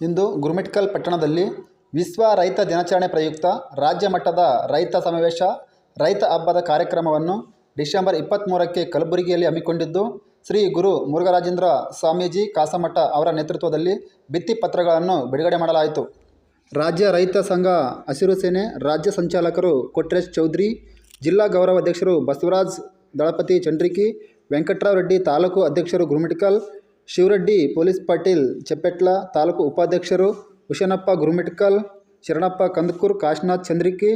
ಇಂದು ಗುರುಮಿಟ್ಕಲ್ ಪಟ್ಟಣದಲ್ಲಿ ವಿಶ್ವ ರೈತ ದಿನಾಚರಣೆ ಪ್ರಯುಕ್ತ ರಾಜ್ಯ ಮಟ್ಟದ ರೈತ ಸಮಾವೇಶ, ರೈತ ಹಬ್ಬದ ಕಾರ್ಯಕ್ರಮವನ್ನು ಡಿಸೆಂಬರ್ ಇಪ್ಪತ್ತ್ಮೂರಕ್ಕೆ ಕಲಬುರಗಿಯಲ್ಲಿ ಹಮ್ಮಿಕೊಂಡಿದ್ದು, ಶ್ರೀ ಗುರು ಮುರುಘರಾಜೇಂದ್ರ ಸ್ವಾಮೀಜಿ ಕಾಸಮಠ ಅವರ ನೇತೃತ್ವದಲ್ಲಿ ಭಿತ್ತಿಪತ್ರಗಳನ್ನು ಬಿಡುಗಡೆ ಮಾಡಲಾಯಿತು. ರಾಜ್ಯ ರೈತ ಸಂಘ ಹಸಿರು ಸೇನೆ, ರಾಜ್ಯ ಸಂಚಾಲಕರು ಕೊಟ್ರೇಶ್ ಚೌಧರಿ, ಜಿಲ್ಲಾ ಗೌರವಾಧ್ಯಕ್ಷರು ಬಸವರಾಜ್ ದಳಪತಿ ಚಂಡ್ರಿಕಿ, ವೆಂಕಟರಾವ್ ರೆಡ್ಡಿ ತಾಲೂಕು ಅಧ್ಯಕ್ಷರು ಗುರುಮಿಟ್ಕಲ್ ಶಿವರೆಡ್ಡಿ ಪೊಲೀಸ್ ಪಾಟೀಲ್ ಚೆಪ್ಪೆಟ್ಲ ತಾಲೂಕು ಉಪಾಧ್ಯಕ್ಷರು ಹುಶನಪ್ಪ ಗುರುಮಿಟ್ಕಲ್, ಶರಣಪ್ಪ ಕಂದಕೂರ್, ಕಾಶನಾಥ್ ಚಂದ್ರಿಕಿ,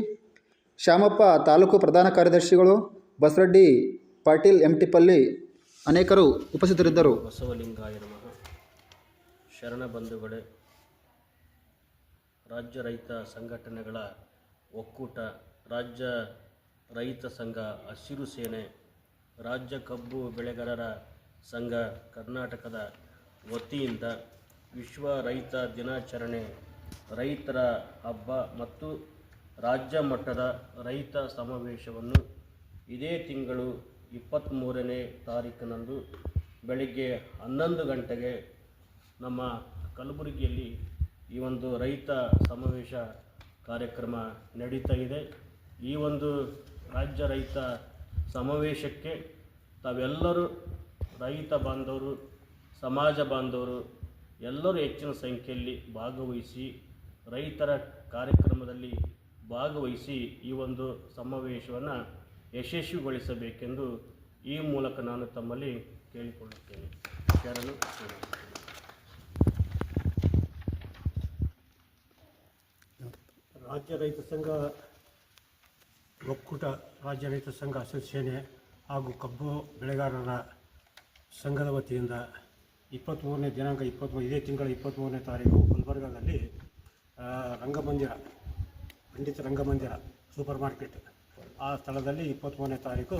ಶ್ಯಾಮಪ್ಪ ತಾಲೂಕು ಪ್ರಧಾನ ಕಾರ್ಯದರ್ಶಿಗಳು, ಬಸರೆಡ್ಡಿ ಪಾಟೀಲ್ ಎಂಟಿಪಲ್ಲಿ ಅನೇಕರು ಉಪಸ್ಥಿತರಿದ್ದರು. ಬಸವಲಿಂಗಾಯ ಶರಣ ಬಂಧುಗಳೇ, ರಾಜ್ಯ ರೈತ ಸಂಘಟನೆಗಳ ಒಕ್ಕೂಟ, ರಾಜ್ಯ ರೈತ ಸಂಘ ಹಸಿರು ಸೇನೆ, ರಾಜ್ಯ ಕಬ್ಬು ಬೆಳೆಗಾರರ ಸಂಘ ಕರ್ನಾಟಕದ ವತಿಯಿಂದ ವಿಶ್ವ ರೈತ ದಿನಾಚರಣೆ, ರೈತರ ಹಬ್ಬ ಮತ್ತು ರಾಜ್ಯ ಮಟ್ಟದ ರೈತ ಸಮಾವೇಶವನ್ನು ಇದೇ ತಿಂಗಳು ಇಪ್ಪತ್ತ್ಮೂರನೇ ತಾರೀಕಿನಂದು ಬೆಳಿಗ್ಗೆ ಹನ್ನೊಂದು ಗಂಟೆಗೆ ನಮ್ಮ ಕಲಬುರಗಿಯಲ್ಲಿ ಈ ಒಂದು ರೈತ ಸಮಾವೇಶ ಕಾರ್ಯಕ್ರಮ ನಡೀತಾ ಇದೆ. ಈ ಒಂದು ರಾಜ್ಯ ರೈತ ಸಮಾವೇಶಕ್ಕೆ ತಾವೆಲ್ಲರೂ ರೈತ ಬಾಂಧವರು, ಸಮಾಜ ಬಾಂಧವರು ಎಲ್ಲರೂ ಹೆಚ್ಚಿನ ಸಂಖ್ಯೆಯಲ್ಲಿ ಭಾಗವಹಿಸಿ ರೈತರ ಕಾರ್ಯಕ್ರಮದಲ್ಲಿ ಭಾಗವಹಿಸಿ ಈ ಒಂದು ಸಮಾವೇಶವನ್ನು ಯಶಸ್ವಿಗೊಳಿಸಬೇಕೆಂದು ಈ ಮೂಲಕ ನಾನು ತಮ್ಮಲ್ಲಿ ಕೇಳಿಕೊಳ್ಳುತ್ತೇನೆ ಶರಣು. ರಾಜ್ಯ ರೈತ ಸಂಘ, ಒಕ್ಕೂಟ ರಾಜ್ಯ ರೈತ ಸಂಘ ಅಸೋಸಿಯೇಷನ್ ಹಾಗೂ ಕಬ್ಬು ಬೆಳೆಗಾರರ ಸಂಘದ ವತಿಯಿಂದ ಇಪ್ಪತ್ತ್ಮೂರನೇ ದಿನಾಂಕ ಇಪ್ಪತ್ತ್ಮೂರು ಇದೇ ತಿಂಗಳ ಇಪ್ಪತ್ತ್ಮೂರನೇ ತಾರೀಕು ಗುಲ್ಬರ್ಗಾದಲ್ಲಿ ರಂಗಮಂದಿರ, ಪಂಡಿತ ರಂಗಮಂದಿರ ಸೂಪರ್ ಮಾರ್ಕೆಟ್ ಆ ಸ್ಥಳದಲ್ಲಿ ಇಪ್ಪತ್ತ್ಮೂರನೇ ತಾರೀಕು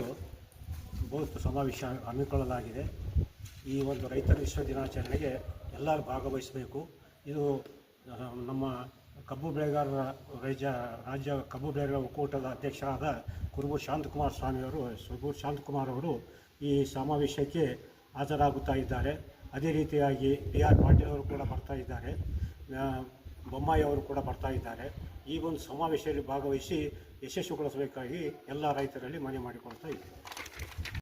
ಬೂತ್ ಸಮಾವೇಶ ಹಮ್ಮಿಕೊಳ್ಳಲಾಗಿದೆ. ಈ ಒಂದು ರೈತರ ವಿಶ್ವ ದಿನಾಚರಣೆಗೆ ಎಲ್ಲರೂ ಭಾಗವಹಿಸಬೇಕು. ಇದು ನಮ್ಮ ಕಬ್ಬು ಬೆಳೆಗಾರರ ರೈಜ ರಾಜ್ಯ ಕಬ್ಬು ಬೆಳೆಗಾರರ ಒಕ್ಕೂಟದ ಅಧ್ಯಕ್ಷರಾದ ಕುರುಬು ಶಾಂತಕುಮಾರ್ ಸ್ವಾಮಿಯವರು ಸುಗೂರ್ ಶಾಂತಕುಮಾರ್ ಅವರು ಈ ಸಮಾವೇಶಕ್ಕೆ ಹಾಜರಾಗುತ್ತಾ ಇದ್ದಾರೆ. ಅದೇ ರೀತಿಯಾಗಿ ಬಿ ಆರ್ ಪಾಟೀಲ್ ಅವರು ಕೂಡ ಬರ್ತಾ ಇದ್ದಾರೆ. ಬೊಮ್ಮಾಯಿ ಅವರು ಕೂಡ ಬರ್ತಾ ಇದ್ದಾರೆ. ಈ ಒಂದು ಸಮಾವೇಶದಲ್ಲಿ ಭಾಗವಹಿಸಿ ಯಶಸ್ವಿಗೊಳಿಸಬೇಕಾಗಿ ಎಲ್ಲ ರೈತರಲ್ಲಿ ಮನವಿ ಮಾಡಿಕೊಳ್ತಾ ಇದ್ದೇವೆ